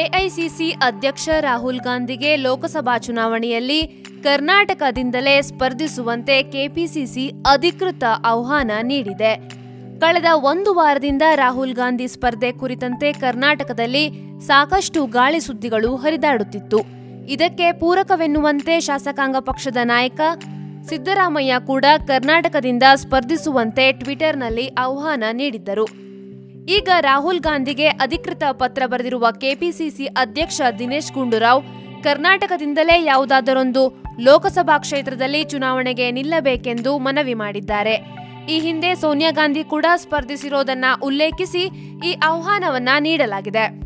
AICC ಅಧ್ಯಕ್ಷ ರಾಹುಲ್ ಗಾಂಧಿಗೆ ಲೋಕಸಭಾ ಚುನಾವಣೆಯಲ್ಲಿ ಕರ್ನಾಟಕದಿಂದಲೇ ಸ್ಪರ್ಧಿಸುವಂತೆ ಕೆಪಿಸಿಸಿ ಅಧಿಕೃತ ಆಹ್ವಾನ ನೀಡಿದೆ. ಕಳೆದ ಒಂದು ವಾರದಿಂದ ರಾಹುಲ್ ಗಾಂಧಿ ಸ್ಪರ್ಧೆ ಕುರಿತಂತೆ ಕರ್ನಾಟಕದಲ್ಲಿ ಸಾಕಷ್ಟು ಗಾಳಿ ಸುದ್ದಿಗಳು ಹರಿದಾಡುತ್ತಿತ್ತು. ಇದಕ್ಕೆ ಪೂರಕವೆನ್ನುವಂತೆ ಶಾಸಕಾಂಗ ಪಕ್ಷದ ನಾಯಕ ಸಿದ್ದರಾಮಯ್ಯ ಕೂಡ ಕರ್ನಾಟಕದಿಂದ ಸ್ಪರ್ಧಿಸುವಂತೆ ಟ್ವಿಟರ್ನಲ್ಲಿ ಆಹ್ವಾನ ನೀಡಿದ್ದರು. ಈಗ ರಾಹುಲ್ ಗಾಂಧಿಗೆ ಅಧಿಕೃತ ಪತ್ರ ಬರೆದಿರುವ ಕೆಪಿಸಿಸಿ ಅಧ್ಯಕ್ಷ ದಿನೇಶ್ ಗುಂಡೂರಾವ್, ಕರ್ನಾಟಕದಿಂದಲೇ ಯಾವುದಾದರೊಂದು ಲೋಕಸಭಾ ಕ್ಷೇತ್ರದಲ್ಲಿ ಚುನಾವಣೆಗೆ ನಿಲ್ಲಬೇಕೆಂದು ಮನವಿ ಮಾಡಿದ್ದಾರೆ. ಈ ಹಿಂದೆ ಸೋನಿಯಾ ಗಾಂಧಿ ಕೂಡ ಸ್ಪರ್ಧಿಸಿರೋದನ್ನ ಉಲ್ಲೇಖಿಸಿ ಈ ಆಹ್ವಾನವನ್ನ ನೀಡಲಾಗಿದೆ.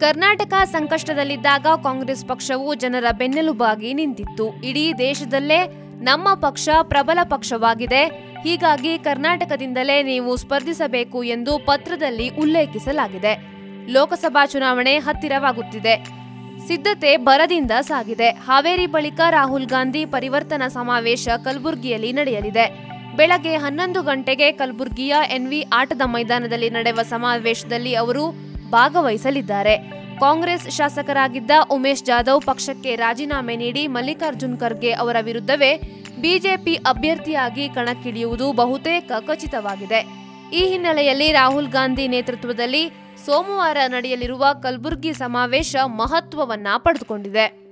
ಕರ್ನಾಟಕ ಸಂಕಷ್ಟದಲ್ಲಿದ್ದಾಗ ಕಾಂಗ್ರೆಸ್ ಪಕ್ಷವು ಜನರ ಬೆನ್ನೆಲುಬಾಗಿ ನಿಂತಿತ್ತು. ಇಡೀ ದೇಶದಲ್ಲೇ ನಮ್ಮ ಪಕ್ಷ ಪ್ರಬಲ ಪಕ್ಷವಾಗಿದೆ. ಹೀಗಾಗಿ ಕರ್ನಾಟಕದಿಂದಲೇ ನೀವು ಸ್ಪರ್ಧಿಸಬೇಕು ಎಂದು ಪತ್ರದಲ್ಲಿ ಉಲ್ಲೇಖಿಸಲಾಗಿದೆ. ಲೋಕಸಭಾ ಚುನಾವಣೆ ಹತ್ತಿರವಾಗುತ್ತಿದೆ. ಸಿದ್ಧತೆ ಬರದಿಂದ ಸಾಗಿದೆ. ಹಾವೇರಿ ಬಳಿಕ ರಾಹುಲ್ ಗಾಂಧಿ ಪರಿವರ್ತನಾ ಸಮಾವೇಶ ಕಲಬುರಗಿಯಲ್ಲಿ ನಡೆಯಲಿದೆ. ಬೆಳಗ್ಗೆ ಹನ್ನೊಂದು ಗಂಟೆಗೆ ಕಲಬುರಗಿಯ ಎನ್ವಿ ಆಟದ ಮೈದಾನದಲ್ಲಿ ನಡೆಯುವ ಸಮಾವೇಶದಲ್ಲಿ ಅವರು ಭಾಗವಹಿಸಲಿದ್ದಾರೆ. ಕಾಂಗ್ರೆಸ್ ಶಾಸಕರಾಗಿದ್ದ ಉಮೇಶ್ ಜಾಧವ್ ಪಕ್ಷಕ್ಕೆ ರಾಜೀನಾಮೆ ನೀಡಿ ಮಲ್ಲಿಕಾರ್ಜುನ್ ಖರ್ಗೆ ಅವರ ವಿರುದ್ಧವೇ ಬಿಜೆಪಿ ಅಭ್ಯರ್ಥಿಯಾಗಿ ಕಣಕ್ಕಿಳಿಯುವುದು ಬಹುತೇಕ ಖಚಿತವಾಗಿದೆ. ಈ ಹಿನ್ನೆಲೆಯಲ್ಲಿ ರಾಹುಲ್ ಗಾಂಧಿ ನೇತೃತ್ವದಲ್ಲಿ ಸೋಮವಾರ ನಡೆಯಲಿರುವ ಕಲಬುರಗಿ ಸಮಾವೇಶ ಮಹತ್ವವನ್ನ ಪಡೆದುಕೊಂಡಿದೆ.